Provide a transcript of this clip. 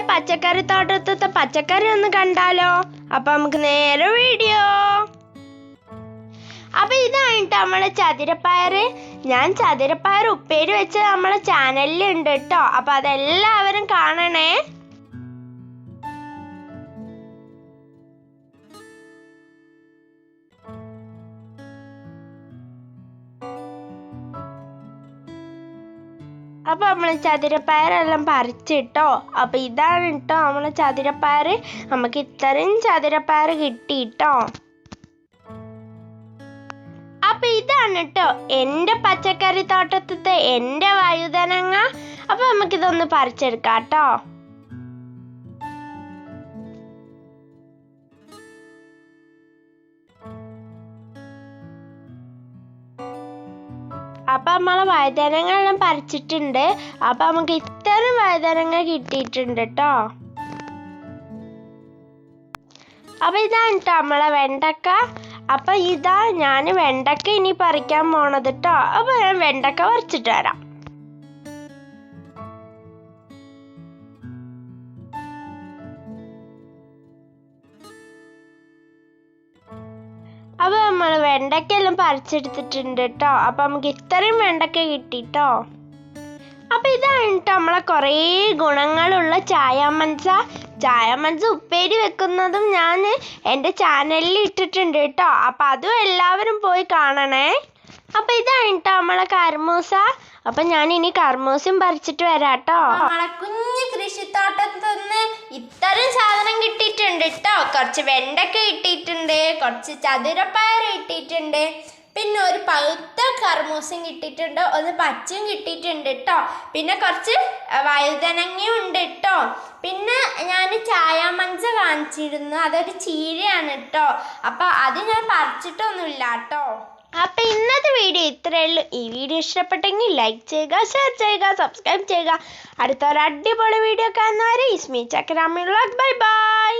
എന്റെ പച്ചക്കറി തോട്ടത്തെ പച്ചക്കറി ഒന്ന് കണ്ടാലോ? അപ്പൊ നമുക്ക് നേരെ വീഡിയോ. അപ്പൊ ഇതാണ് നമ്മളെ ചതിരപ്പയർ. ഞാൻ ചതിരപ്പയർ ഉപ്പേരി വെച്ച നമ്മളെ ചാനലിൽ ഉണ്ട് കേട്ടോ. അപ്പൊ അതെല്ലാവരും കാണണേ. അപ്പൊ നമ്മൾ ചതുരപ്പയറെല്ലാം പറിച്ചിട്ടോ അപ്പൊ ഇതാണ് കേട്ടോ നമ്മൾ ചതുരപ്പയർ നമുക്ക് ഇത്രയും ചതുരപ്പയർ കിട്ടിട്ടോ അപ്പൊ ഇതാണ് കേട്ടോ എന്റെ പച്ചക്കറി തോട്ടത്തിത്തെ എന്റെ വഴുതനങ്ങ അപ്പൊ നമുക്കിതൊന്ന് പറിച്ചെടുക്കാം കേട്ടോ അപ്പൊ നമ്മളെ വഴുതനങ്ങളെല്ലാം പറിച്ചിട്ടുണ്ട്. അപ്പം നമുക്ക് ഇത്തരം വഴുതനങ്ങൾ കിട്ടിയിട്ടുണ്ട് കേട്ടോ അപ്പം ഇതാണ് കേട്ടോ നമ്മളെ വെണ്ടക്ക. അപ്പം ഇതാ ഞാൻ വെണ്ടക്ക ഇനി പറിക്കാൻ പോണത് കേട്ടോ അപ്പം ഞാൻ വെണ്ടക്ക പറിച്ചിട്ട് വരാം. നമ്മൾ വെണ്ടയ്ക്കെല്ലാം പറിച്ചെടുത്തിട്ടുണ്ട് കേട്ടോ അപ്പം നമുക്ക് ഇത്രയും വെണ്ടയ്ക്ക കിട്ടിട്ടോ അപ്പം ഇതാണ് കേട്ടോ നമ്മളെ കുറേ ഗുണങ്ങളുള്ള ചായാമൻസ. ചായാമൻസ ഉപ്പേരി വെക്കുന്നതും ഞാൻ എന്റെ ചാനലിൽ ഇട്ടിട്ടുണ്ട് കേട്ടോ അപ്പം അതും എല്ലാവരും പോയി കാണണേ. അപ്പം ഇതാണ് കേട്ടോ നമ്മളെ കർമൂസ. അപ്പൊ ഞാൻ ഇനി കർമൂസയും പറിച്ചിട്ട് വരാട്ടോ. നമ്മളെ കുഞ്ഞു കൃഷിത്തോട്ടത്തിന്ന് ഇത്തരം സാധനം കിട്ടിയിട്ടുണ്ട് കേട്ടോ കുറച്ച് വെണ്ടക്ക കിട്ടിയിട്ടുണ്ട് കുറച്ച് ചതുരപ്പയർ കിട്ടിയിട്ടുണ്ട്. പിന്നെ ഒരു പഴുത്ത കർമൂസും കിട്ടിയിട്ടുണ്ട് ഒന്ന് പച്ചയും കിട്ടിയിട്ടുണ്ട് കേട്ടോ പിന്നെ കുറച്ച് വഴുതനങ്ങയും ഉണ്ട് കേട്ടോ പിന്നെ ഞാൻ ചായാമഞ്ച കാണിച്ചിരുന്നു അതൊരു ചീരയാണ് കേട്ടോ അപ്പോൾ അത് ഞാൻ പറിച്ചിട്ടൊന്നുമില്ല കേട്ടോ അപ്പൊ ഇന്നത്തെ വീഡിയോ ഇത്രയേ ഉള്ളൂ. ഈ വീഡിയോ ഇഷ്ടപ്പെട്ടെങ്കിൽ ലൈക്ക് ചെയ്യുക ഷെയർ ചെയ്യുക സബ്സ്ക്രൈബ് ചെയ്യുക. അടുത്ത ഒരു അടിപൊളി വീഡിയോ കാണുന്നവരെ ഇസ്മി ചക്രാമി ബൈ ബൈ